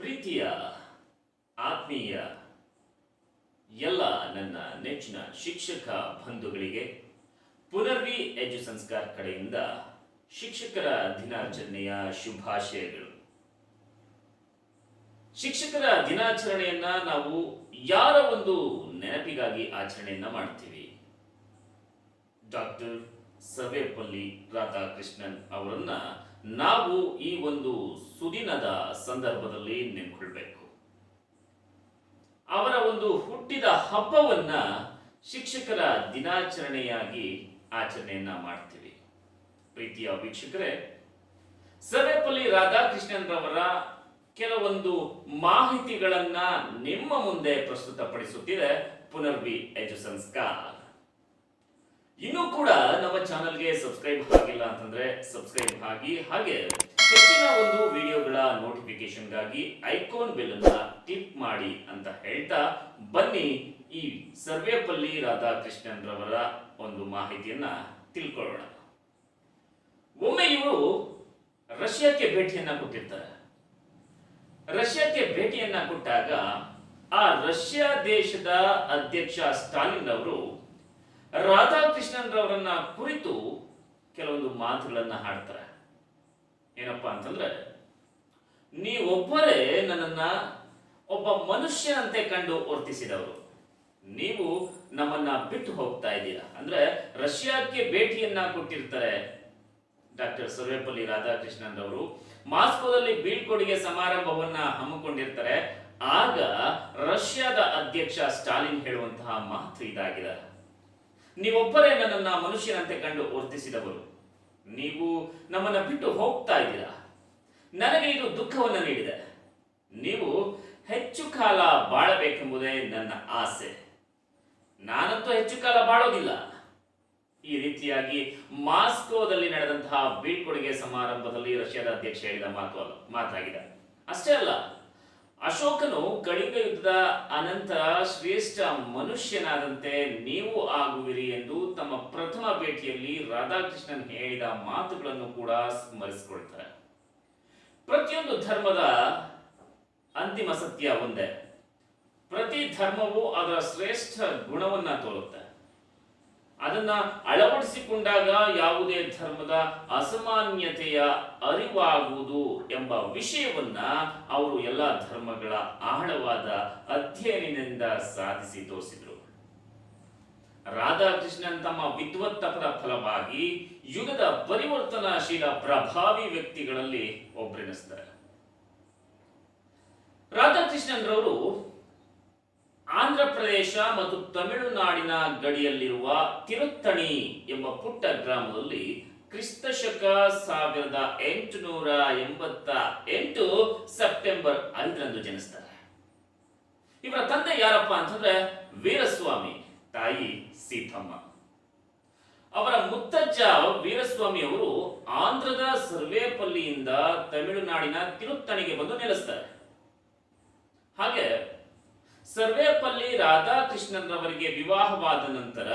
ಪ್ರೀತಿಯ, ಆತ್ಮೀಯ ಎಲ್ಲ ನನ್ನ ನೆಚ್ಚಿನ ಶಿಕ್ಷಕ ಬಂಧುಗಳಿಗೆ ಪುನರ್ವಿ ಎಜು ಸಂಸ್ಕಾರ ಕಡೆಯಿಂದ ಶಿಕ್ಷಕರ ದಿನಾಚರಣೆಯ ಶುಭಾಶಯಗಳು. ಶಿಕ್ಷಕರ ದಿನಾಚರಣೆಯನ್ನ ನಾವು ಯಾರ ಒಂದು ನೆನಪಿಗಾಗಿ ಆಚರಣೆಯನ್ನ ಮಾಡ್ತೀವಿ? ಡಾಕ್ಟರ್ ಸರ್ವೇಪಲ್ಲಿ ರಾಧಾಕೃಷ್ಣನ್ ಅವರನ್ನ ನಾವು ಈ ಒಂದು ಸುದಿನದ ಸಂದರ್ಭದಲ್ಲಿ ನೆನ್ಕೊಳ್ಬೇಕು ಅವರ ಒಂದು ಹುಟ್ಟಿದ ಹಬ್ಬವನ್ನ ಶಿಕ್ಷಕರ ದಿನಾಚರಣೆಯಾಗಿ ಆಚರಣೆಯನ್ನ ಮಾಡ್ತೀವಿ. ಪ್ರೀತಿಯ ವೀಕ್ಷಕರೇ ಸರ್ವೇಪಲ್ಲಿ ರಾಧಾಕೃಷ್ಣನ್ ರವರ ಕೆಲವೊಂದು ಮಾಹಿತಿಗಳನ್ನ ನಿಮ್ಮ ಮುಂದೆ ಪ್ರಸ್ತುತಪಡಿಸುತ್ತಿದೆ ಪುನರ್ವಿ ಎಜು ಸಂಸ್ಕಾರ. ಇನ್ನೂ ಕೂಡ ನಮ್ಮ ಚಾನಲ್ಗೆ ಸಬ್ಸ್ಕ್ರೈಬ್ ಆಗಿಲ್ಲ ಅಂತಂದ್ರೆ ಸಬ್ಸ್ಕ್ರೈಬ್ ಆಗಿ ಹಾಗೆ ಹೆಚ್ಚಿನ ಒಂದು ವಿಡಿಯೋಗಳ ನೋಟಿಫಿಕೇಶನ್ಗಾಗಿ ಐಕಾನ್ ಬೆಲ್ ಅನ್ನ ಕ್ಲಿಕ್ ಮಾಡಿ ಅಂತ ಹೇಳ್ತಾ ಬನ್ನಿ ಈ ಸರ್ವೇಪಲ್ಲಿ ರಾಧಾಕೃಷ್ಣನ್ ರವರ ಒಂದು ಮಾಹಿತಿಯನ್ನ ತಿಳ್ಕೊಳ್ಳೋಣ. ಒಮ್ಮೆ ಇವರು ರಷ್ಯಾಕ್ಕೆ ಭೇಟಿಯನ್ನ ಕೊಟ್ಟಿರ್ತಾರೆ. ರಷ್ಯಾಕ್ಕೆ ಭೇಟಿಯನ್ನ ಕೊಟ್ಟಾಗ ಆ ರಷ್ಯಾ ದೇಶದ ಅಧ್ಯಕ್ಷ ಸ್ಟಾಲಿನ್ ಅವರು ರಾಧಾಕೃಷ್ಣನ್ ರವರನ್ನ ಕುರಿತು ಕೆಲವೊಂದು ಮಾತುಗಳನ್ನ ಹಾಡ್ತಾರೆ. ಏನಪ್ಪ ಅಂತಂದ್ರೆ ನೀವೊಬ್ಬರೇ ನನ್ನನ್ನ ಒಬ್ಬ ಮನುಷ್ಯನಂತೆ ಕಂಡು ವರ್ತಿಸಿದವರು. ನೀವು ನಮ್ಮನ್ನ ಬಿಟ್ಟು ಹೋಗ್ತಾ ಇದ್ದೀರಾ. ಅಂದ್ರೆ ರಷ್ಯಾಕ್ಕೆ ಭೇಟಿಯನ್ನ ಕೊಟ್ಟಿರ್ತಾರೆ ಡಾಕ್ಟರ್ ಸರ್ವೇಪಲ್ಲಿ ರಾಧಾಕೃಷ್ಣನ್ ಅವರು ಮಾಸ್ಕೋದಲ್ಲಿ ಬೀಳ್ಕೊಡುಗೆ ಸಮಾರಂಭವನ್ನ ಹಮ್ಮಿಕೊಂಡಿರ್ತಾರೆ. ಆಗ ರಷ್ಯಾದ ಅಧ್ಯಕ್ಷ ಸ್ಟಾಲಿನ್ ಹೇಳುವಂತಹ ಮಾತು ಇದಾಗಿದೆ. ನೀವೊಬ್ಬರೇ ನನ್ನನ್ನ ಮನುಷ್ಯನಂತೆ ಕಂಡು ವರ್ತಿಸಿದವರು. ನೀವು ನಮ್ಮನ್ನ ಬಿಟ್ಟು ಹೋಗ್ತಾ ಇದ್ದೀರಾ? ನನಗೆ ಇದು ದುಃಖವನ್ನು ನೀಡಿದೆ. ನೀವು ಹೆಚ್ಚು ಕಾಲ ಬಾಳಬೇಕೆಂಬುದೇ ನನ್ನ ಆಸೆ. ನಾನಂತೂ ಹೆಚ್ಚು ಕಾಲ ಬಾಳೋದಿಲ್ಲ. ಈ ರೀತಿಯಾಗಿ ಮಾಸ್ಕೋದಲ್ಲಿ ನಡೆದಂತಹ ಬೀಳ್ಕೊಡುಗೆ ಸಮಾರಂಭದಲ್ಲಿ ರಷ್ಯಾದ ಅಧ್ಯಕ್ಷ ಹೇಳಿದ ಮಾತು ಅಲ್ಲ, ಮಾತಾಗಿದೆ. ಅಷ್ಟೇ ಅಲ್ಲ ಅಶೋಕನು ಕಳಿಂಗ ಯುದ್ಧದ ಅನಂತರ ಶ್ರೇಷ್ಠ ಮನುಷ್ಯನಾದಂತೆ ನೀವು ಆಗುವಿರಿ ಎಂದು ತಮ್ಮ ಪ್ರಥಮ ಭೇಟಿಯಲ್ಲಿ ರಾಧಾಕೃಷ್ಣನ್ ಹೇಳಿದ ಮಾತುಗಳನ್ನು ಕೂಡ ಸ್ಮರಿಸಿಕೊಳ್ತಾರೆ. ಪ್ರತಿಯೊಂದು ಧರ್ಮದ ಅಂತಿಮ ಸತ್ಯ ಒಂದೇ. ಪ್ರತಿ ಧರ್ಮವು ಅದರ ಶ್ರೇಷ್ಠ ಗುಣವನ್ನ ತೋರುತ್ತೆ. ಅದನ್ನ ಅಳವಡಿಸಿಕೊಂಡಾಗ ಯಾವುದೇ ಧರ್ಮದ ಅಸಾಮಾನ್ಯತೆಯ ಅರಿವಾಗುವುದು ಎಂಬ ವಿಷಯವನ್ನ ಅವರು ಎಲ್ಲ ಧರ್ಮಗಳ ಆಳವಾದ ಅಧ್ಯಯನದಿಂದ ಸಾಧಿಸಿ ತೋರಿಸಿದರು. ರಾಧಾಕೃಷ್ಣನ್ ತಮ್ಮ ವಿದ್ವತ್ತಪದ ಫಲವಾಗಿ ಯುಗದ ಪರಿವರ್ತನಾಶೀಲ ಪ್ರಭಾವಿ ವ್ಯಕ್ತಿಗಳಲ್ಲಿ ಒಬ್ಬರೆನಿಸ್ತಾರೆ. ರಾಧಾಕೃಷ್ಣನ್ ರವರು ಆಂಧ್ರ ಪ್ರದೇಶ ಮತ್ತು ತಮಿಳುನಾಡಿನ ಗಡಿಯಲ್ಲಿರುವ ತಿರುತ್ತಣಿ ಎಂಬ ಪುಟ್ಟ ಗ್ರಾಮದಲ್ಲಿ ಕ್ರಿಸ್ತ ಶಕ ಸಾವಿರದ ಎಂಟುನೂರ ಎಂಬತ್ತ ಎಂಟು ಸೆಪ್ಟೆಂಬರ್ ಐದರಂದು ಜನಿಸ್ತಾರೆ. ಇವರ ತಂದೆ ಯಾರಪ್ಪ ಅಂತಂದ್ರೆ ವೀರಸ್ವಾಮಿ, ತಾಯಿ ಸೀತಮ್ಮ. ಅವರ ಮುತ್ತಜ್ಜ ವೀರಸ್ವಾಮಿ ಅವರು ಆಂಧ್ರದ ಸರ್ವೇಪಲ್ಲಿಯಿಂದ ತಮಿಳುನಾಡಿನ ತಿರುತ್ತಣಿಗೆ ಬಂದು ನೆಲೆಸ್ತಾರೆ. ಸರ್ವೇಪಲ್ಲಿ ರಾಧಾಕೃಷ್ಣನ್ರವರಿಗೆ ವಿವಾಹವಾದ ನಂತರ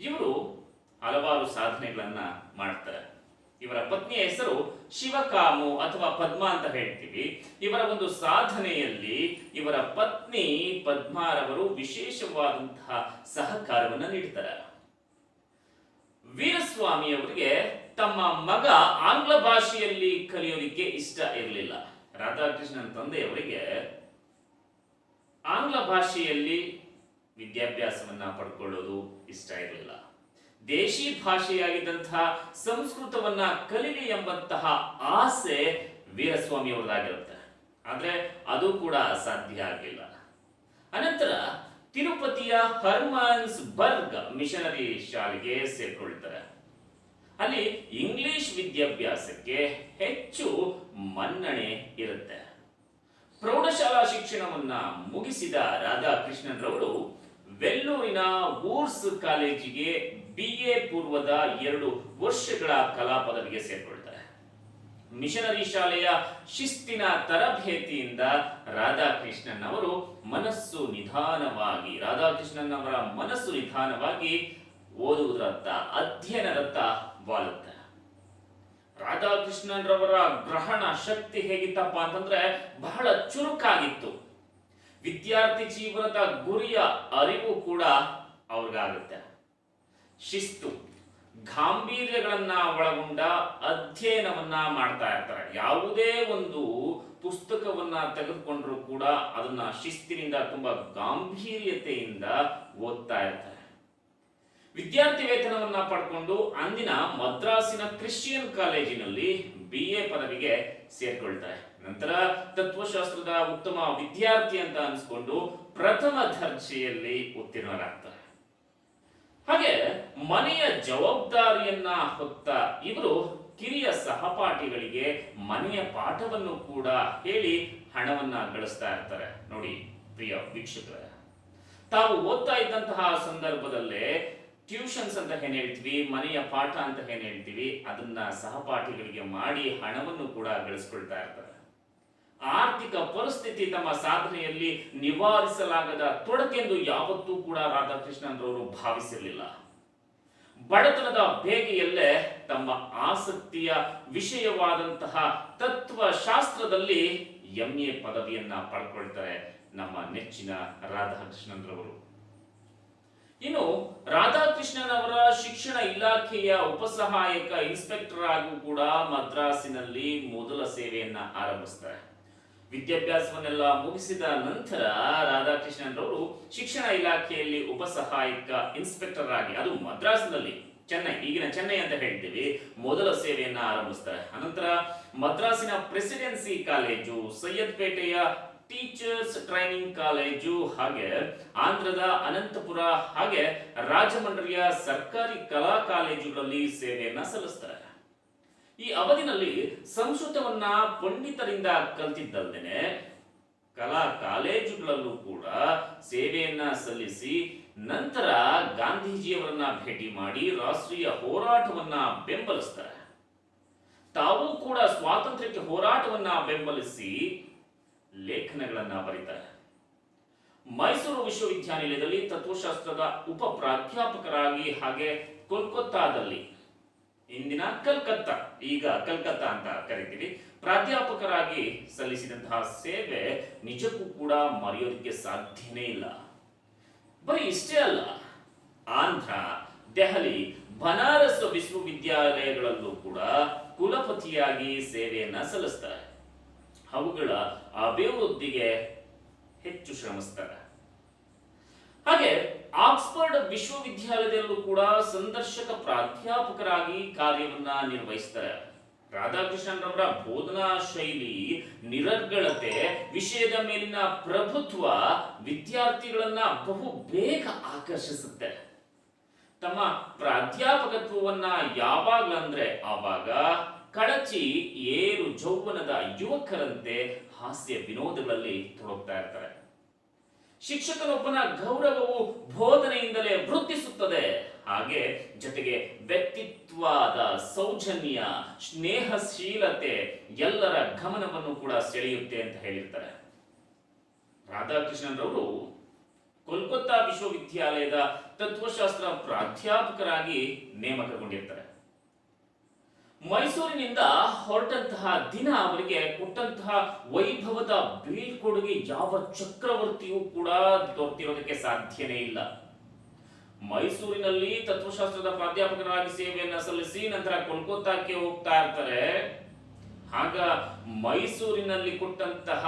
ಇವರು ಹಲವಾರು ಸಾಧನೆಗಳನ್ನ ಮಾಡ್ತಾರೆ. ಇವರ ಪತ್ನಿಯ ಹೆಸರು ಶಿವಕಾಮು ಅಥವಾ ಪದ್ಮ ಅಂತ ಹೇಳ್ತೀವಿ. ಇವರ ಒಂದು ಸಾಧನೆಯಲ್ಲಿ ಇವರ ಪತ್ನಿ ಪದ್ಮಾರವರು ವಿಶೇಷವಾದಂತಹ ಸಹಕಾರವನ್ನು ನೀಡ್ತಾರೆ. ವೀರಸ್ವಾಮಿ ಅವರಿಗೆ ತಮ್ಮ ಮಗ ಆಂಗ್ಲ ಭಾಷೆಯಲ್ಲಿ ಕಲಿಯೋದಿಕ್ಕೆ ಇಷ್ಟ ಇರಲಿಲ್ಲ. ರಾಧಾಕೃಷ್ಣನ್ ತಂದೆಯವರಿಗೆ ಆಂಗ್ಲ ಭಾಷೆಯಲ್ಲಿ ವಿದ್ಯಾಭ್ಯಾಸವನ್ನ ಪಡ್ಕೊಳ್ಳೋದು ಇಷ್ಟ ಇರಲಿಲ್ಲ. ದೇಶಿ ಭಾಷೆಯಾಗಿದ್ದಂತಹ ಸಂಸ್ಕೃತವನ್ನ ಕಲಿಲಿ ಎಂಬಂತಹ ಆಸೆ ವೀರಸ್ವಾಮಿ ಅವರದಾಗಿರುತ್ತೆ ಆದ್ರೆ ಅದು ಕೂಡ ಸಾಧ್ಯ ಆಗಲಿಲ್ಲ. ಅನಂತರ ತಿರುಪತಿಯ ಹರ್ಮನ್ಸ್ ಬರ್ಗ್ ಮಿಷನರಿ ಶಾಲೆಗೆ ಸೇರ್ಕೊಳ್ತಾರೆ ಅಲ್ಲಿ ಇಂಗ್ಲಿಷ್ ವಿದ್ಯಾಭ್ಯಾಸಕ್ಕೆ ಹೆಚ್ಚು ಮನ್ನಣೆ ಇರುತ್ತೆ. ಪ್ರೌಢಶಾಲಾ ಶಿಕ್ಷಣವನ್ನ ಮುಗಿಸಿದ ರಾಧಾಕೃಷ್ಣನ್ ರವರು ವೆಲ್ಲೂರಿನ ಊರ್ಸ್ ಕಾಲೇಜಿಗೆ ಬಿ ಎ ಪೂರ್ವದ ಎರಡು ವರ್ಷಗಳ ಕಲಾ ಪದವಿಗೆ ಸೇರ್ಕೊಳ್ತಾರೆ. ಮಿಷನರಿ ಶಾಲೆಯ ಶಿಸ್ತಿನ ತರಬೇತಿಯಿಂದ ರಾಧಾಕೃಷ್ಣನ್ ಅವರು ಮನಸ್ಸು ನಿಧಾನವಾಗಿ ರಾಧಾಕೃಷ್ಣನ್ ಅವರ ಮನಸ್ಸು ನಿಧಾನವಾಗಿ ಓದುವುದರತ್ತ, ಅಧ್ಯಯನದತ್ತ ರಾಧಾಕೃಷ್ಣನ್ರವರ ಗ್ರಹಣ ಶಕ್ತಿ ಹೇಗಿತ್ತಪ್ಪ ಅಂತಂದ್ರೆ ಬಹಳ ಚುರುಕಾಗಿತ್ತು. ವಿದ್ಯಾರ್ಥಿ ಜೀವನದ ಗುರಿಯ ಅರಿವು ಕೂಡ ಅವ್ರಿಗಾಗುತ್ತೆ. ಶಿಸ್ತು, ಗಾಂಭೀರ್ಯಗಳನ್ನ ಒಳಗೊಂಡ ಅಧ್ಯಯನವನ್ನ ಮಾಡ್ತಾ ಇರ್ತಾರೆ. ಯಾವುದೇ ಒಂದು ಪುಸ್ತಕವನ್ನ ತೆಗೆದುಕೊಂಡ್ರು ಕೂಡ ಅದನ್ನ ಶಿಸ್ತಿನಿಂದ ತುಂಬಾ ಗಾಂಭೀರ್ಯತೆಯಿಂದ ಓದ್ತಾ ಇರ್ತಾರೆ. ವಿದ್ಯಾರ್ಥಿ ವೇತನವನ್ನ ಪಡ್ಕೊಂಡು ಅಂದಿನ ಮದ್ರಾಸಿನ ಕ್ರಿಶ್ಚಿಯನ್ ಕಾಲೇಜಿನಲ್ಲಿ ಬಿ ಎ ಪದವಿಗೆ ಸೇರ್ಕೊಳ್ತಾರೆ ನಂತರ ತತ್ವಶಾಸ್ತ್ರದ ಉತ್ತಮ ವಿದ್ಯಾರ್ಥಿ ಅಂತ ಅನ್ಸ್ಕೊಂಡು ಪ್ರಥಮ ದರ್ಜೆಯಲ್ಲಿ ಉತ್ತೀರ್ಣರಾಗ್ತಾರೆ. ಹಾಗೆ ಮನೆಯ ಜವಾಬ್ದಾರಿಯನ್ನ ಹೊತ್ತ ಇವರು ಕಿರಿಯ ಸಹಪಾಠಿಗಳಿಗೆ ಮನೆಯ ಪಾಠವನ್ನು ಕೂಡ ಹೇಳಿ ಹಣವನ್ನ ಗಳಿಸ್ತಾ ಇರ್ತಾರೆ. ನೋಡಿ ಪ್ರಿಯ ವೀಕ್ಷಕರ, ತಾವು ಓದ್ತಾ ಇದ್ದಂತಹ ಸಂದರ್ಭದಲ್ಲೇ ಟ್ಯೂಷನ್ಸ್ ಅಂತ ಏನು ಹೇಳ್ತೀವಿ, ಮನೆಯ ಪಾಠ ಅಂತ ಏನು ಹೇಳ್ತೀವಿ, ಅದನ್ನ ಸಹಪಾಠಿಗಳಿಗೆ ಮಾಡಿ ಹಣವನ್ನು ಕೂಡ ಗಳಿಸ್ಕೊಳ್ತಾ ಇರ್ತಾರೆ. ಆರ್ಥಿಕ ಪರಿಸ್ಥಿತಿ ತಮ್ಮ ಸಾಧನೆಯಲ್ಲಿ ನಿವಾರಿಸಲಾಗದ ತೊಡಕೆಂದು ಯಾವತ್ತೂ ಕೂಡ ರಾಧಾಕೃಷ್ಣನ್ರವರು ಭಾವಿಸಿರಲಿಲ್ಲ ಬಡತನದ ಬೇಗೆಯಲ್ಲೇ ತಮ್ಮ ಆಸಕ್ತಿಯ ವಿಷಯವಾದಂತಹ ತತ್ವಶಾಸ್ತ್ರದಲ್ಲಿ ಎಂ ಎ ಪದವಿಯನ್ನ ಪಡ್ಕೊಳ್ತಾರೆ ನಮ್ಮ ನೆಚ್ಚಿನ ರಾಧಾಕೃಷ್ಣನ್ರವರು. ಇನ್ನು ರಾಧಾಕೃಷ್ಣನ್ ಅವರ ಶಿಕ್ಷಣ ಇಲಾಖೆಯ ಉಪಸಹಾಯಕ ಇನ್ಸ್ಪೆಕ್ಟರ್ ಆಗೂ ಕೂಡ ಮದ್ರಾಸಿನಲ್ಲಿ ಮೊದಲ ಸೇವೆಯನ್ನ ಆರಂಭಿಸ್ತಾರೆ. ವಿದ್ಯಾಭ್ಯಾಸವನ್ನೆಲ್ಲ ಮುಗಿಸಿದ ನಂತರ ರಾಧಾಕೃಷ್ಣನ್ ರವರು ಶಿಕ್ಷಣ ಇಲಾಖೆಯಲ್ಲಿ ಉಪಸಹಾಯಕ ಇನ್ಸ್ಪೆಕ್ಟರ್ ಆಗಿ, ಅದು ಮದ್ರಾಸ್ನಲ್ಲಿ, ಚೆನ್ನೈ, ಈಗಿನ ಚೆನ್ನೈ ಅಂತ ಹೇಳ್ತೀವಿ, ಮೊದಲ ಸೇವೆಯನ್ನ ಆರಂಭಿಸ್ತಾರೆ. ಅನಂತರ ಮದ್ರಾಸಿನ ಪ್ರೆಸಿಡೆನ್ಸಿ ಕಾಲೇಜು ಸೈಯದ್ಪೇಟೆಯ ಟೀಚರ್ಸ್ ಟ್ರೈನಿಂಗ್ ಕಾಲೇಜು ಹಾಗೆ ಆಂಧ್ರದ ಅನಂತಪುರ ಹಾಗೆ ರಾಜಮಂಡ್ರಿಯ ಸರ್ಕಾರಿ ಕಲಾ ಕಾಲೇಜುಗಳಲ್ಲಿ ಸೇವೆಯನ್ನ ಸಲ್ಲಿಸ್ತಾರೆ. ಈ ಅವಧಿನಲ್ಲಿ ಸಂಸ್ಕೃತವನ್ನ ಪಂಡಿತರಿಂದ ಕಲ್ತಿದ್ದಲ್ದೇನೆ ಕಲಾ ಕಾಲೇಜುಗಳಲ್ಲೂ ಕೂಡ ಸೇವೆಯನ್ನ ಸಲ್ಲಿಸಿ ನಂತರ ಗಾಂಧೀಜಿಯವರನ್ನ ಭೇಟಿ ಮಾಡಿ ರಾಷ್ಟ್ರೀಯ ಹೋರಾಟವನ್ನ ಬೆಂಬಲಿಸ್ತಾರೆ. ತಾವು ಕೂಡ ಸ್ವಾತಂತ್ರ್ಯಕ್ಕೆ ಹೋರಾಟವನ್ನ ಬೆಂಬಲಿಸಿ ಲೇಖನಗಳನ್ನ ಬರೀತಾರೆ. ಮೈಸೂರು ವಿಶ್ವವಿದ್ಯಾನಿಲಯದಲ್ಲಿ ತತ್ವಶಾಸ್ತ್ರದ ಉಪ ಪ್ರಾಧ್ಯಾಪಕರಾಗಿ ಹಾಗೆ ಕೋಲ್ಕತ್ತಾದಲ್ಲಿ, ಇಂದಿನ ಕಲ್ಕತ್ತಾ, ಈಗ ಕಲ್ಕತ್ತಾ ಅಂತ ಕರಿತೀವಿ, ಪ್ರಾಧ್ಯಾಪಕರಾಗಿ ಸಲ್ಲಿಸಿದಂತಹ ಸೇವೆ ನಿಜಕ್ಕೂ ಕೂಡ ಮರೆಯೋದಕ್ಕೆ ಸಾಧ್ಯನೇ ಇಲ್ಲ. ಬರೀ ಇಷ್ಟೇ ಅಲ್ಲ, ಆಂಧ್ರ, ದೆಹಲಿ, ಬನಾರಸ್ ವಿಶ್ವವಿದ್ಯಾಲಯಗಳಲ್ಲೂ ಕೂಡ ಕುಲಪತಿಯಾಗಿ ಸೇವೆಯನ್ನ ಸಲ್ಲಿಸ್ತಾರೆ. ಅವುಗಳ ಅಭಿವೃದ್ಧಿಗೆ ಹೆಚ್ಚು ಶ್ರಮಿಸ್ತಾರೆ. ಹಾಗೆ ಆಕ್ಸ್ಫರ್ಡ್ ವಿಶ್ವವಿದ್ಯಾಲಯದಲ್ಲೂ ಕೂಡ ಸಂದರ್ಶಕ ಪ್ರಾಧ್ಯಾಪಕರಾಗಿ ಕಾರ್ಯವನ್ನ ನಿರ್ವಹಿಸ್ತಾರೆ. ರಾಧಾಕೃಷ್ಣನ್ ರವರ ಬೋಧನಾ ಶೈಲಿ, ನಿರರ್ಗಳತೆ, ವಿಷಯದ ಮೇಲಿನ ಪ್ರಭುತ್ವ ವಿದ್ಯಾರ್ಥಿಗಳನ್ನ ಬಹು ಬೇಗ ಆಕರ್ಷಿಸುತ್ತೆ. ತಮ್ಮ ಪ್ರಾಧ್ಯಾಪಕತ್ವವನ್ನ ಯಾವಾಗ್ಲಂದ್ರೆ ಆವಾಗ ಕಳಚಿ ಏರು ಜೌವನದ ಯುವಕರಂತೆ ಹಾಸ್ಯ ವಿನೋದಗಳಲ್ಲಿ ತೊಡಗ್ತಾ ಇರ್ತಾರೆ. ಶಿಕ್ಷಕನೊಬ್ಬನ ಗೌರವವು ಬೋಧನೆಯಿಂದಲೇ ವೃದ್ಧಿಸುತ್ತದೆ. ಹಾಗೆ ಜೊತೆಗೆ ವ್ಯಕ್ತಿತ್ವದ ಸೌಜನ್ಯ, ಸ್ನೇಹಶೀಲತೆ ಎಲ್ಲರ ಗಮನವನ್ನು ಕೂಡ ಸೆಳೆಯುತ್ತೆ ಅಂತ ಹೇಳಿರ್ತಾರೆ. ರಾಧಾಕೃಷ್ಣನ್ ರವರು ಕೋಲ್ಕತ್ತಾ ವಿಶ್ವವಿದ್ಯಾಲಯದ ತತ್ವಶಾಸ್ತ್ರ ಪ್ರಾಧ್ಯಾಪಕರಾಗಿ ನೇಮಕಗೊಂಡಿರ್ತಾರೆ. ಮೈಸೂರಿನಿಂದ ಹೊರಟಂತಹ ದಿನ ಅವರಿಗೆ ಕೊಟ್ಟಂತಹ ವೈಭವದ ಬೀಳ್ಕೊಡುಗೆ ಯಾವ ಚಕ್ರವರ್ತಿಯೂ ಕೂಡ ದೊರೆತಿರೋದಕ್ಕೆ ಸಾಧ್ಯನೇ ಇಲ್ಲ. ಮೈಸೂರಿನಲ್ಲಿ ತತ್ವಶಾಸ್ತ್ರದ ಪ್ರಾಧ್ಯಾಪಕರಾಗಿ ಸೇವೆಯನ್ನ ಸಲ್ಲಿಸಿ ನಂತರ ಕೋಲ್ಕತ್ತಾಕ್ಕೆ ಹೋಗ್ತಾ ಇರ್ತಾರೆ. ಆಗ ಮೈಸೂರಿನಲ್ಲಿ ಕೊಟ್ಟಂತಹ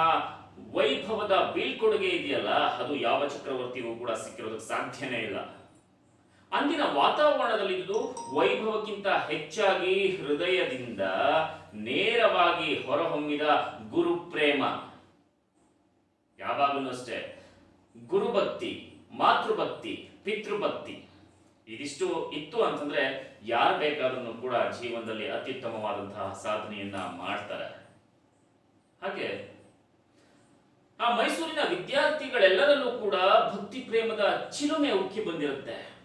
ವೈಭವದ ಬೀಳ್ಕೊಡುಗೆ ಇದೆಯಲ್ಲ, ಅದು ಯಾವ ಚಕ್ರವರ್ತಿಗೂ ಕೂಡ ಸಿಕ್ಕಿರೋದಕ್ಕೆ ಸಾಧ್ಯನೇ ಇಲ್ಲ. ಅಂದಿನ ವಾತಾವರಣದಲ್ಲಿ ಇದು ವೈಭವಕ್ಕಿಂತ ಹೆಚ್ಚಾಗಿ ಹೃದಯದಿಂದ ನೇರವಾಗಿ ಹೊರಹೊಮ್ಮಿದ ಗುರು ಪ್ರೇಮ ಯಾವಾಗಲೂ ಅಷ್ಟೇ. ಗುರುಭಕ್ತಿ, ಮಾತೃಭಕ್ತಿ, ಪಿತೃಭಕ್ತಿ. ಇದಿಷ್ಟು ಇತ್ತು ಅಂತಂದ್ರೆ ಯಾರು ಬೇಕಾದ್ರೂ ಕೂಡ ಜೀವನದಲ್ಲಿ ಅತ್ಯುತ್ತಮವಾದಂತಹ ಸಾಧನೆಯನ್ನ ಮಾಡ್ತಾರೆ. ಹಾಗೆ ಆ ಮೈಸೂರಿನ ವಿದ್ಯಾರ್ಥಿಗಳೆಲ್ಲರಲ್ಲೂ ಕೂಡ ಭಕ್ತಿ ಪ್ರೇಮದ ಚಿಲುಮೆ ಉಕ್ಕಿ ಬಂದಿರುತ್ತೆ.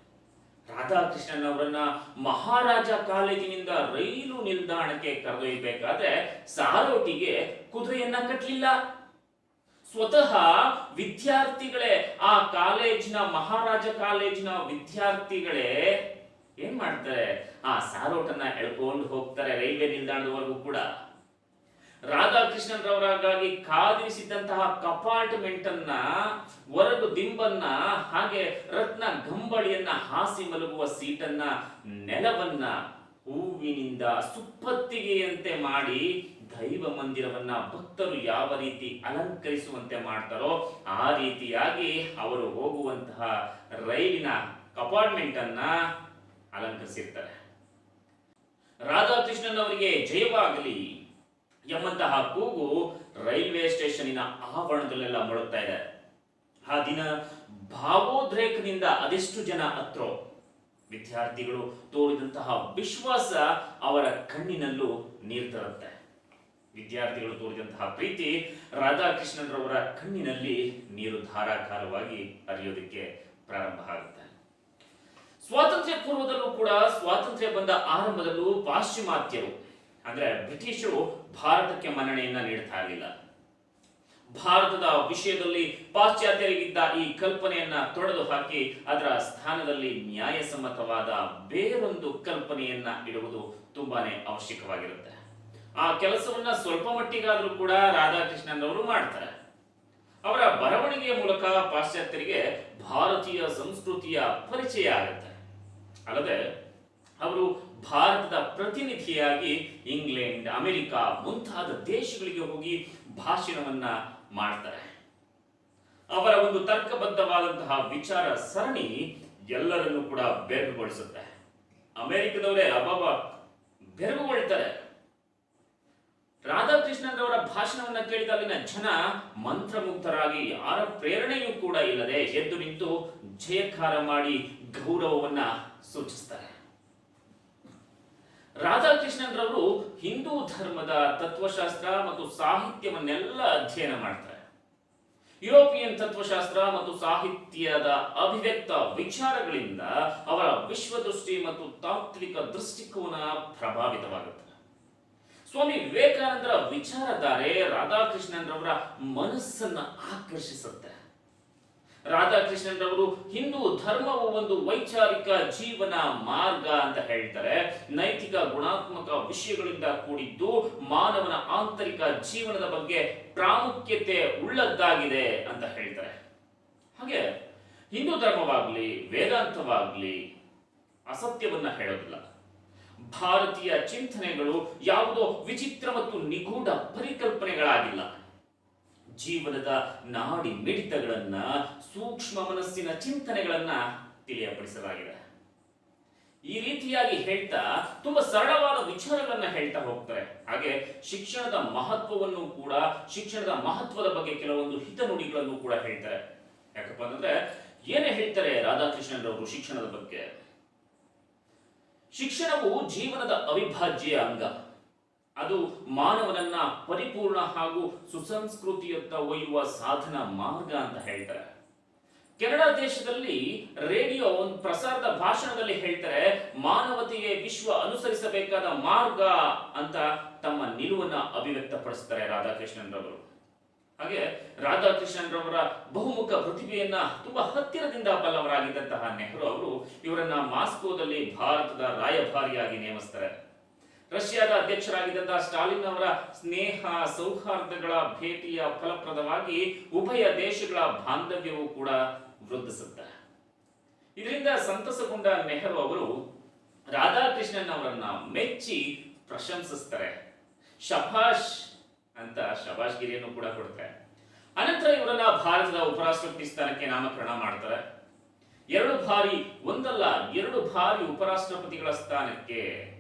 ರಾಧಾಕೃಷ್ಣನ್ ಅವರನ್ನ ಮಹಾರಾಜ ಕಾಲೇಜಿನಿಂದ ರೈಲು ನಿಲ್ದಾಣಕ್ಕೆ ಕರೆದೊಯ್ಯಬೇಕಾದ್ರೆ ಸಾರೋಟಿಗೆ ಕುದುರೆಯನ್ನ ಕಟ್ಟಲಿಲ್ಲ ಸ್ವತಃ ವಿದ್ಯಾರ್ಥಿಗಳೇ ಆ ಕಾಲೇಜಿನ ಮಹಾರಾಜ ಕಾಲೇಜಿನ ವಿದ್ಯಾರ್ಥಿಗಳೇ ಏನ್ ಮಾಡ್ತಾರೆ? ಆ ಸಾರೋಟನ್ನ ಎಳ್ಕೊಂಡು ಹೋಗ್ತಾರೆ ರೈಲ್ವೆ ನಿಲ್ದಾಣದವರೆಗೂ ಕೂಡ. ರಾಧಾಕೃಷ್ಣನ್ ರವರಾಗಾಗಿ ಕಾದಿರಿಸಿದ್ದಂತಹ ಕಪಾರ್ಟ್ಮೆಂಟ್ ಅನ್ನ ಒರಗು ದಿಂಬನ್ನ ಹಾಗೆ ರತ್ನ ಗಂಬಳಿಯನ್ನ ಹಾಸಿ ಮಲಗುವ ಸೀಟನ್ನ ನೆಲವನ್ನ ಹೂವಿನಿಂದ ಸುಪ್ಪತ್ತಿಗೆಯಂತೆ ಮಾಡಿ ದೈವ ಮಂದಿರವನ್ನ ಭಕ್ತರು ಯಾವ ರೀತಿ ಅಲಂಕರಿಸುವಂತೆ ಮಾಡ್ತಾರೋ ಆ ರೀತಿಯಾಗಿ ಅವರು ಹೋಗುವಂತಹ ರೈಲಿನ ಕಪಾರ್ಟ್ಮೆಂಟ್ ಅನ್ನ ಅಲಂಕರಿಸಿರ್ತಾರೆ. ರಾಧಾಕೃಷ್ಣನ್ ಅವರಿಗೆ ಜಯವಾಗಲಿ. ಎಂಬಂತಹ ಕೂಗು ರೈಲ್ವೆ ಸ್ಟೇಷನಿನ ಆವರಣದಲ್ಲೆಲ್ಲ ಮೊಳಗ್ತಾ ಇದೆ. ಆ ದಿನ ಭಾವೋದ್ರೇಕದಿಂದ ಅದೆಷ್ಟು ಜನ ಹತ್ರೋ? ವಿದ್ಯಾರ್ಥಿಗಳು ತೋರಿದಂತಹ ವಿಶ್ವಾಸ ಅವರ ಕಣ್ಣಿನಲ್ಲೂ ನೀರು ತರುತ್ತೆ. ವಿದ್ಯಾರ್ಥಿಗಳು ತೋರಿದಂತಹ ಪ್ರೀತಿ ರಾಧಾಕೃಷ್ಣನ್ರವರ ಕಣ್ಣಿನಲ್ಲಿ ನೀರು ಧಾರಾಕಾರವಾಗಿ ಹರಿಯೋದಕ್ಕೆ ಪ್ರಾರಂಭ ಆಗುತ್ತೆ. ಸ್ವಾತಂತ್ರ್ಯ ಪೂರ್ವದಲ್ಲೂ ಕೂಡ ಸ್ವಾತಂತ್ರ್ಯ ಬಂದ ಆರಂಭದಲ್ಲೂ ಪಾಶ್ಚಿಮಾತ್ಯರು, ಅಂದ್ರೆ ಬ್ರಿಟಿಷರು ಭಾರತಕ್ಕೆ ಮನ್ನಣೆಯನ್ನ ನೀಡ್ತಾ ಇರಲಿಲ್ಲ. ಭಾರತದ ವಿಷಯದಲ್ಲಿ ಪಾಶ್ಚಾತ್ಯರಿಗಿದ್ದ ಈ ಕಲ್ಪನೆಯನ್ನ ತೊಡೆದು ಹಾಕಿ ಅದರ ಸ್ಥಾನದಲ್ಲಿ ನ್ಯಾಯಸಮ್ಮತವಾದ ಬೇರೊಂದು ಕಲ್ಪನೆಯನ್ನ ಇಡುವುದು ತುಂಬಾನೇ ಅವಶ್ಯಕವಾಗಿರುತ್ತೆ. ಆ ಕೆಲಸವನ್ನ ಸ್ವಲ್ಪ ಮಟ್ಟಿಗಾದರೂ ಕೂಡ ರಾಧಾಕೃಷ್ಣನ್ ಅವರು ಮಾಡ್ತಾರೆ. ಅವರ ಬರವಣಿಗೆಯ ಮೂಲಕ ಪಾಶ್ಚಾತ್ಯರಿಗೆ ಭಾರತೀಯ ಸಂಸ್ಕೃತಿಯ ಪರಿಚಯ ಆಗುತ್ತೆ. ಅಲ್ಲದೆ ಅವರು ಭಾರತದ ಪ್ರತಿನಿಧಿಯಾಗಿ ಇಂಗ್ಲೆಂಡ್, ಅಮೆರಿಕ ಮುಂತಾದ ದೇಶಗಳಿಗೆ ಹೋಗಿ ಭಾಷಣವನ್ನ ಮಾಡ್ತಾರೆ. ಅವರ ಒಂದು ತರ್ಕಬದ್ಧವಾದಂತಹ ವಿಚಾರ ಸರಣಿ ಎಲ್ಲರನ್ನೂ ಕೂಡ ಬೆರಗುಗೊಳಿಸುತ್ತೆ. ಅಮೆರಿಕದವರೇ ಅಬಾಬ ಬೆರಗುಗೊಳ್ತಾರೆ. ರಾಧಾಕೃಷ್ಣನ್ ಅವರ ಭಾಷಣವನ್ನ ಕೇಳಿದ ಅಲ್ಲಿನ ಜನ ಮಂತ್ರಮುಗ್ಧರಾಗಿ ಯಾರ ಪ್ರೇರಣೆಯೂ ಕೂಡ ಇಲ್ಲದೆ ಎದ್ದು ನಿಂತು ಜಯಕಾರ ಮಾಡಿ ಗೌರವವನ್ನ ಸೂಚಿಸ್ತಾರೆ. ರಾಧಾಕೃಷ್ಣನ್ ರವರು ಹಿಂದೂ ಧರ್ಮದ ತತ್ವಶಾಸ್ತ್ರ ಮತ್ತು ಸಾಹಿತ್ಯವನ್ನೆಲ್ಲ ಅಧ್ಯಯನ ಮಾಡ್ತಾರೆ. ಯುರೋಪಿಯನ್ ತತ್ವಶಾಸ್ತ್ರ ಮತ್ತು ಸಾಹಿತ್ಯದ ಅಭಿವ್ಯಕ್ತ ವಿಚಾರಗಳಿಂದ ಅವರ ವಿಶ್ವದೃಷ್ಟಿ ಮತ್ತು ತಾತ್ವಿಕ ದೃಷ್ಟಿಕೋನ ಪ್ರಭಾವಿತವಾಗುತ್ತೆ. ಸ್ವಾಮಿ ವಿವೇಕಾನಂದರ ವಿಚಾರಧಾರೆ ರಾಧಾಕೃಷ್ಣನ್ ಮನಸ್ಸನ್ನು ಮನಸ್ಸನ್ನ ಆಕರ್ಷಿಸುತ್ತೆ. ರಾಧಾಕೃಷ್ಣನ್ ಅವರು ಹಿಂದೂ ಧರ್ಮವು ಒಂದು ವೈಚಾರಿಕ ಜೀವನ ಮಾರ್ಗ ಅಂತ ಹೇಳ್ತಾರೆ. ನೈತಿಕ ಗುಣಾತ್ಮಕ ವಿಷಯಗಳಿಂದ ಕೂಡಿದ್ದು ಮಾನವನ ಆಂತರಿಕ ಜೀವನದ ಬಗ್ಗೆ ಪ್ರಾಮುಖ್ಯತೆ ಉಳ್ಳದ್ದಾಗಿದೆ ಅಂತ ಹೇಳ್ತಾರೆ. ಹಾಗೆ ಹಿಂದೂ ಧರ್ಮವಾಗ್ಲಿ, ವೇದಾಂತವಾಗ್ಲಿ ಅಸತ್ಯವನ್ನ ಹೇಳೋದಿಲ್ಲ. ಭಾರತೀಯ ಚಿಂತನೆಗಳು ಯಾವುದೋ ವಿಚಿತ್ರ ಮತ್ತು ನಿಗೂಢ ಪರಿಕಲ್ಪನೆಗಳಾಗಿಲ್ಲ. ಜೀವನದ ನಾಡಿ ಮಿಡಿತಗಳನ್ನ, ಸೂಕ್ಷ್ಮ ಮನಸ್ಸಿನ ಚಿಂತನೆಗಳನ್ನ ತಿಳಿಯಪಡಿಸಲಾಗಿದೆ. ಈ ರೀತಿಯಾಗಿ ಹೇಳ್ತಾ ತುಂಬಾ ಸರಳವಾದ ವಿಚಾರಗಳನ್ನ ಹೇಳ್ತಾ ಹೋಗ್ತಾರೆ. ಹಾಗೆ ಶಿಕ್ಷಣದ ಮಹತ್ವವನ್ನು ಕೂಡ, ಶಿಕ್ಷಣದ ಮಹತ್ವದ ಬಗ್ಗೆ ಕೆಲವೊಂದು ಹಿತನುಡಿಗಳನ್ನು ಕೂಡ ಹೇಳ್ತಾರೆ. ಯಾಕಪ್ಪ ಅಂತಂದ್ರೆ, ಏನೇ ಹೇಳ್ತಾರೆ ರಾಧಾಕೃಷ್ಣನ್ ರವರು ಶಿಕ್ಷಣದ ಬಗ್ಗೆ. ಶಿಕ್ಷಣವು ಜೀವನದ ಅವಿಭಾಜ್ಯ ಅಂಗ. ಅದು ಮಾನವನನ್ನ ಪರಿಪೂರ್ಣ ಹಾಗೂ ಸುಸಂಸ್ಕೃತಿಯತ್ತ ಒಯ್ಯುವ ಸಾಧನ ಮಾರ್ಗ ಅಂತ ಹೇಳ್ತಾರೆ. ಕೆನಡಾ ದೇಶದಲ್ಲಿ ರೇಡಿಯೋ ಒಂದು ಪ್ರಸಾರದ ಭಾಷಣದಲ್ಲಿ ಹೇಳ್ತಾರೆ ಮಾನವತೆಯೇ ವಿಶ್ವ ಅನುಸರಿಸಬೇಕಾದ ಮಾರ್ಗ ಅಂತ ತಮ್ಮ ನಿಲುವನ್ನ ಅಭಿವ್ಯಕ್ತಪಡಿಸ್ತಾರೆ ರಾಧಾಕೃಷ್ಣನ್ ರವರು. ಹಾಗೆ ರಾಧಾಕೃಷ್ಣನ್ ರವರ ಬಹುಮುಖ ಪ್ರತಿಭೆಯನ್ನ ತುಂಬಾ ಹತ್ತಿರದಿಂದ ಬಲ್ಲವರಾಗಿದ್ದಂತಹ ನೆಹರು ಅವರು ಇವರನ್ನ ಮಾಸ್ಕೋದಲ್ಲಿ ಭಾರತದ ರಾಯಭಾರಿಯಾಗಿ ನೇಮಿಸ್ತಾರೆ. ರಷ್ಯಾದ ಅಧ್ಯಕ್ಷರಾಗಿದ್ದಂತಹ ಸ್ಟಾಲಿನ್ ಅವರ ಸ್ನೇಹ ಸೌಹಾರ್ದಗಳ ಭೇಟಿಯ ಫಲಪ್ರದವಾಗಿ ಉಭಯ ದೇಶಗಳ ಬಾಂಧವ್ಯವು ಕೂಡ ವೃದ್ಧಿಸುತ್ತೆ. ಇದರಿಂದ ಸಂತಸಗೊಂಡ ನೆಹರು ಅವರು ರಾಧಾಕೃಷ್ಣನ್ ಅವರನ್ನ ಮೆಚ್ಚಿ ಪ್ರಶಂಸಿಸ್ತಾರೆ. ಶಭಾಷ್ ಅಂತ ಶಭಾಷ್ಗಿರಿಯನ್ನು ಕೂಡ ಕೊಡ್ತಾರೆ. ಅನಂತರ ಇವರನ್ನ ಭಾರತದ ಉಪರಾಷ್ಟ್ರಪತಿ ಸ್ಥಾನಕ್ಕೆ ನಾಮಕರಣ ಮಾಡ್ತಾರೆ. ಎರಡು ಬಾರಿ ಒಂದಲ್ಲ, ಎರಡು ಬಾರಿ ಉಪರಾಷ್ಟ್ರಪತಿಗಳ ಸ್ಥಾನಕ್ಕೆ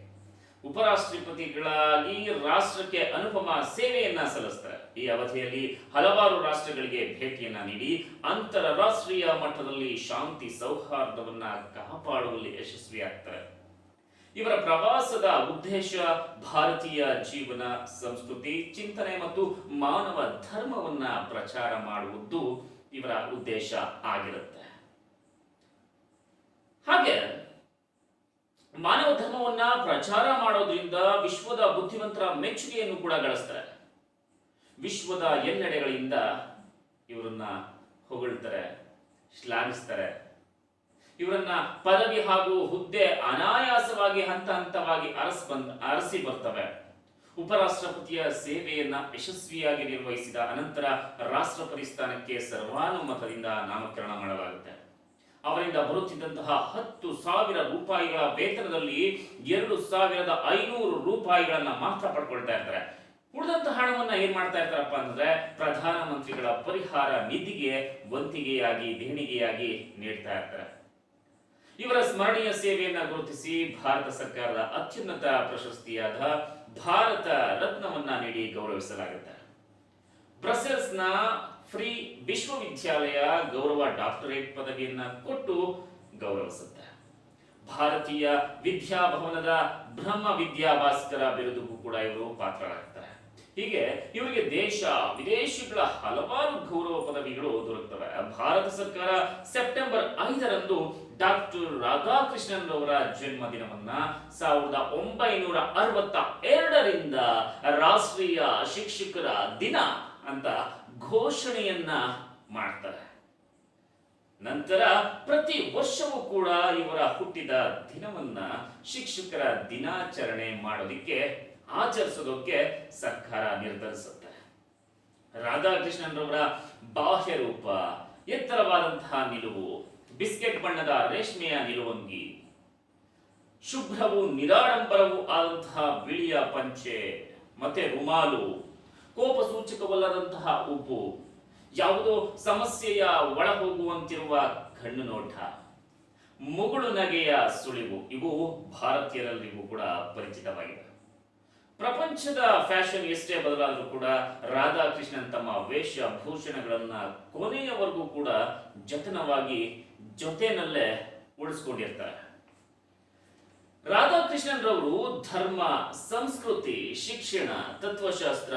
ಉಪರಾಷ್ಟ್ರಪತಿಗಳಾಗಿ ರಾಷ್ಟ್ರಕ್ಕೆ ಅನುಪಮ ಸೇವೆಯನ್ನ ಸಲ್ಲಿಸ್ತಾರೆ. ಈ ಅವಧಿಯಲ್ಲಿ ಹಲವಾರು ರಾಷ್ಟ್ರಗಳಿಗೆ ಭೇಟಿಯನ್ನ ನೀಡಿ ಅಂತಾರಾಷ್ಟ್ರೀಯ ಮಟ್ಟದಲ್ಲಿ ಶಾಂತಿ ಸೌಹಾರ್ದವನ್ನ ಕಾಪಾಡುವಲ್ಲಿ ಯಶಸ್ವಿಯಾಗ್ತಾರೆ. ಇವರ ಪ್ರವಾಸದ ಉದ್ದೇಶ ಭಾರತೀಯ ಜೀವನ, ಸಂಸ್ಕೃತಿ, ಚಿಂತನೆ ಮತ್ತು ಮಾನವ ಧರ್ಮವನ್ನ ಪ್ರಚಾರ ಮಾಡುವುದು ಇವರ ಉದ್ದೇಶ ಆಗಿರುತ್ತೆ. ಹಾಗೆ ಮಾನವ ಧರ್ಮವನ್ನ ಪ್ರಚಾರ ಮಾಡೋದ್ರಿಂದ ವಿಶ್ವದ ಬುದ್ಧಿವಂತರ ಮೆಚ್ಚುಗೆಯನ್ನು ಕೂಡ ಗಳಿಸ್ತಾರೆ. ವಿಶ್ವದ ಎಲ್ಲೆಡೆಗಳಿಂದ ಇವರನ್ನ ಹೊಗಳ್ತಾರೆ, ಶ್ಲಾಘಿಸ್ತಾರೆ. ಇವರನ್ನ ಪದವಿ ಹಾಗೂ ಹುದ್ದೆ ಅನಾಯಾಸವಾಗಿ ಹಂತ ಹಂತವಾಗಿ ಅರಸ್ ಬಂದ, ಅರಸಿ ಬರ್ತವೆ. ಉಪರಾಷ್ಟ್ರಪತಿಯ ಸೇವೆಯನ್ನ ಯಶಸ್ವಿಯಾಗಿ ನಿರ್ವಹಿಸಿದ ಅನಂತರ ರಾಷ್ಟ್ರಪತಿ ಸ್ಥಾನಕ್ಕೆ ಸರ್ವಾನುಮತದಿಂದ ನಾಮಕರಣ ಮಾಡಲಾಗುತ್ತೆ. ಅವರಿಂದ ಬರುತ್ತಿದ್ದಂತಹ ಹತ್ತು ಸಾವಿರ ರೂಪಾಯಿಗಳ ವೇತನದಲ್ಲಿ ಎರಡು ಸಾವಿರದ ಐನೂರು ರೂಪಾಯಿಗಳನ್ನ ಮಾತ್ರ ಪಡ್ಕೊಳ್ತಾ ಇರ್ತಾರೆ. ಉಳಿದಂತಹ ಹಣವನ್ನ ಏನ್ ಮಾಡ್ತಾ ಇರ್ತಾರಪ್ಪ ಅಂದ್ರೆ ಪ್ರಧಾನಮಂತ್ರಿಗಳ ಪರಿಹಾರ ನಿಧಿಗೆ ವಂತಿಗೆಯಾಗಿ, ದೇಣಿಗೆಯಾಗಿ ನೀಡ್ತಾ ಇರ್ತಾರೆ. ಇವರ ಸ್ಮರಣೀಯ ಸೇವೆಯನ್ನ ಗುರುತಿಸಿ ಭಾರತ ಸರ್ಕಾರದ ಅತ್ಯುನ್ನತ ಪ್ರಶಸ್ತಿಯಾದ ಭಾರತ ರತ್ನವನ್ನ ನೀಡಿ ಗೌರವಿಸಲಾಗುತ್ತೆ. ಬ್ರಸೆಲ್ಸ್ನ ಫ್ರೀ ವಿಶ್ವವಿದ್ಯಾಲಯ ಗೌರವ ಡಾಕ್ಟರೇಟ್ ಪದವಿಯನ್ನ ಕೊಟ್ಟು ಗೌರವಿಸುತ್ತೆ. ಭಾರತೀಯ ವಿದ್ಯಾಭವನದ ಬ್ರಹ್ಮ ವಿದ್ಯಾಭಾಸ್ಕರ ಬಿರುದುಗೂ ಕೂಡ ಇವರು ಪಾತ್ರರಾಗ್ತಾರೆ. ಹೀಗೆ ಇವರಿಗೆ ದೇಶ, ವಿದೇಶಗಳ ಹಲವಾರು ಗೌರವ ಪದವಿಗಳು ದೊರಕ್ತವೆ. ಭಾರತ ಸರ್ಕಾರ ಸೆಪ್ಟೆಂಬರ್ ಐದರಂದು ಡಾಕ್ಟರ್ ರಾಧಾಕೃಷ್ಣನ್ ಜನ್ಮ ಜನ್ಮದಿನವನ್ನ ಸಾವಿರದ ಒಂಬೈನೂರ ಅರವತ್ತ ಎರಡರಿಂದ ರಾಷ್ಟ್ರೀಯ ಶಿಕ್ಷಕರ ದಿನ ಅಂತ ಘೋಷಣೆಯನ್ನ ಮಾಡ್ತಾರೆ. ನಂತರ ಪ್ರತಿ ವರ್ಷವೂ ಕೂಡ ಇವರ ಹುಟ್ಟಿದ ದಿನವನ್ನ ಶಿಕ್ಷಕರ ದಿನಾಚರಣೆ ಮಾಡೋದಿಕ್ಕೆ ಆಚರಿಸೋದಕ್ಕೆ ಸರ್ಕಾರ ನಿರ್ಧರಿಸುತ್ತೆ. ರಾಧಾಕೃಷ್ಣನ್ರವರ ಬಾಹ್ಯ ರೂಪ, ಎತ್ತರವಾದಂತಹ ನಿಲುವು, ಬಿಸ್ಕೆಟ್ ಬಣ್ಣದ ರೇಷ್ಮೆಯ ನಿಲುವಂಗಿ, ಶುಭ್ರವು ನಿರಾಡಂಬರವೂ ಆದಂತಹ ಬಿಳಿಯ ಪಂಚೆ, ಮತ್ತೆ ರುಮಾಲು ಕೋಪ ಸೂಚಕವಲ್ಲದಂತಹ ಉಬ್ಬು, ಯಾವುದೋ ಸಮಸ್ಯೆಯ ಒಳಹೋಗುವಂತಿರುವ ಕಣ್ಣು ನೋಟ ಮುಗುಳು ನಗೆಯ ಸುಳಿವು, ಇವು ಭಾರತೀಯರಲ್ಲಿಗೂ ಕೂಡ ಪರಿಚಿತವಾಗಿದೆ ಪ್ರಪಂಚದ ಫ್ಯಾಷನ್ ಎಷ್ಟೇ ಬದಲಾದರೂ ಕೂಡ ರಾಧಾಕೃಷ್ಣನ್ ತಮ್ಮ ವೇಷಭೂಷಣಗಳನ್ನ ಕೊನೆಯವರೆಗೂ ಕೂಡ ಜತನವಾಗಿ ಜೊತೆನಲ್ಲೇ ಉಳಿಸ್ಕೊಂಡಿರ್ತಾರೆ. ರಾಧಾಕೃಷ್ಣನ್ ರವರು ಧರ್ಮ, ಸಂಸ್ಕೃತಿ, ಶಿಕ್ಷಣ, ತತ್ವಶಾಸ್ತ್ರ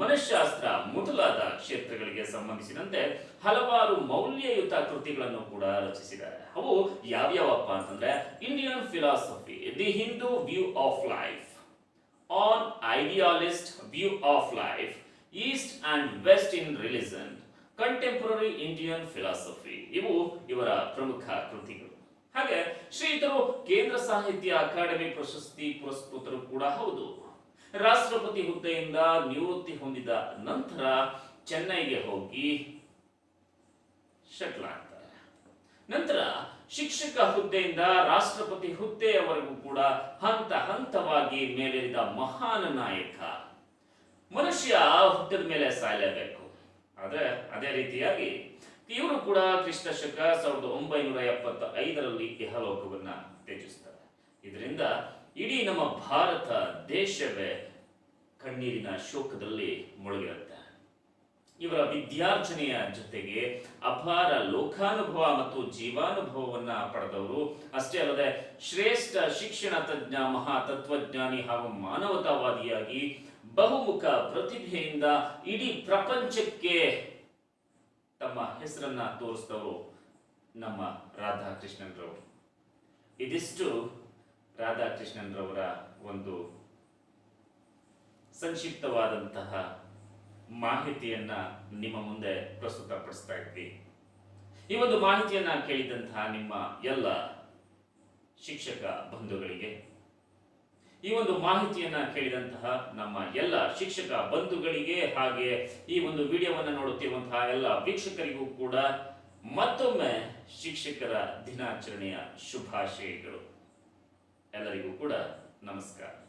ಮನಃಶಾಸ್ತ್ರ ಮೊದಲಾದ ಕ್ಷೇತ್ರಗಳಿಗೆ ಸಂಬಂಧಿಸಿದಂತೆ ಹಲವಾರು ಮೌಲ್ಯಯುತ ಕೃತಿಗಳನ್ನು ಕೂಡ ರಚಿಸಿದ್ದಾರೆ. ಅವು ಯಾವ್ಯಾವಪ್ಪ ಅಂತಂದ್ರೆ Indian philosophy the Hindu view of life an idealist view of life east and west in religion contemporary Indian philosophy ಇವು ಇವರ ಪ್ರಮುಖ ಕೃತಿಗಳು. ಹಾಗೆ ಶ್ರೀಯುತರು ಕೇಂದ್ರ ಸಾಹಿತ್ಯ ಅಕಾಡೆಮಿ ಪ್ರಶಸ್ತಿ ಪುರಸ್ಕೃತರು ಕೂಡ ಹೌದು. ರಾಷ್ಟ್ರಪತಿ ಹುದ್ದೆಯಿಂದ ನಿವೃತ್ತಿ ಹೊಂದಿದ ನಂತರ ಚೆನ್ನೈಗೆ ಹೋಗಿ ಶಟ್ಲ್ ಆಗ್ತಾರೆ. ನಂತರ ಶಿಕ್ಷಕ ಹುದ್ದೆಯಿಂದ ರಾಷ್ಟ್ರಪತಿ ಹುದ್ದೆಯವರೆಗೂ ಕೂಡ ಹಂತ ಹಂತವಾಗಿ ಮೇಲೇರಿದ ಮಹಾನ್ ನಾಯಕ. ಮನುಷ್ಯ ಹುದ್ದದ ಮೇಲೆ ಸಾಯಲೇಬೇಕು. ಆದರೆ ಅದೇ ರೀತಿಯಾಗಿ ಇವರು ಕೂಡ ಕ್ರಿಸ್ತ ಶಕ ಸಾವಿರದ ಒಂಬೈನೂರ ಎಪ್ಪತ್ತ ಐದರಲ್ಲಿ ಇಹಲೋಕವನ್ನ ತ್ಯಜಿಸ್ತಾರೆ. ಇದರಿಂದ ಇಡೀ ನಮ್ಮ ಭಾರತ ದೇಶವೇ ಕಣ್ಣೀರಿನ ಶೋಕದಲ್ಲಿ ಮುಳುಗಿರುತ್ತೆ. ಇವರ ವಿದ್ಯಾರ್ಜನೆಯ ಜೊತೆಗೆ ಅಪಾರ ಲೋಕಾನುಭವ ಮತ್ತು ಜೀವಾನುಭವವನ್ನ ಪಡೆದವರು ಅಷ್ಟೇ ಅಲ್ಲದೆ ಶ್ರೇಷ್ಠ ಶಿಕ್ಷಣ ತಜ್ಞ ಮಹಾ ತತ್ವಜ್ಞಾನಿ ಹಾಗೂ ಮಾನವತಾವಾದಿಯಾಗಿ ಬಹುಮುಖ ಪ್ರತಿಭೆಯಿಂದ ಇಡೀ ಪ್ರಪಂಚಕ್ಕೆ ತಮ್ಮ ಹೆಸರನ್ನ ತೋರಿಸಿದವರು ನಮ್ಮ ರಾಧಾಕೃಷ್ಣನ್ ರವರು. ಇದಿಷ್ಟು ರಾಧಾಕೃಷ್ಣನ್ ರವರ ಒಂದು ಸಂಕ್ಷಿಪ್ತವಾದಂತಹ ಮಾಹಿತಿಯನ್ನ ನಿಮ್ಮ ಮುಂದೆ ಪ್ರಸ್ತುತಪಡಿಸ್ತಾ ಇದ್ವಿ. ಈ ಒಂದು ಮಾಹಿತಿಯನ್ನ ಕೇಳಿದಂತಹ ನಿಮ್ಮ ಎಲ್ಲ ಶಿಕ್ಷಕ ಬಂಧುಗಳಿಗೆ, ಈ ಒಂದು ಮಾಹಿತಿಯನ್ನ ಕೇಳಿದಂತಹ ನಮ್ಮ ಎಲ್ಲ ಶಿಕ್ಷಕ ಬಂಧುಗಳಿಗೆ ಹಾಗೆ ಈ ಒಂದು ವಿಡಿಯೋವನ್ನು ನೋಡುತ್ತಿರುವಂತಹ ಎಲ್ಲ ವೀಕ್ಷಕರಿಗೂ ಕೂಡ ಮತ್ತೊಮ್ಮೆ ಶಿಕ್ಷಕರ ದಿನಾಚರಣೆಯ ಶುಭಾಶಯಗಳು. ಎಲ್ಲರಿಗೂ ಕೂಡ ನಮಸ್ಕಾರ.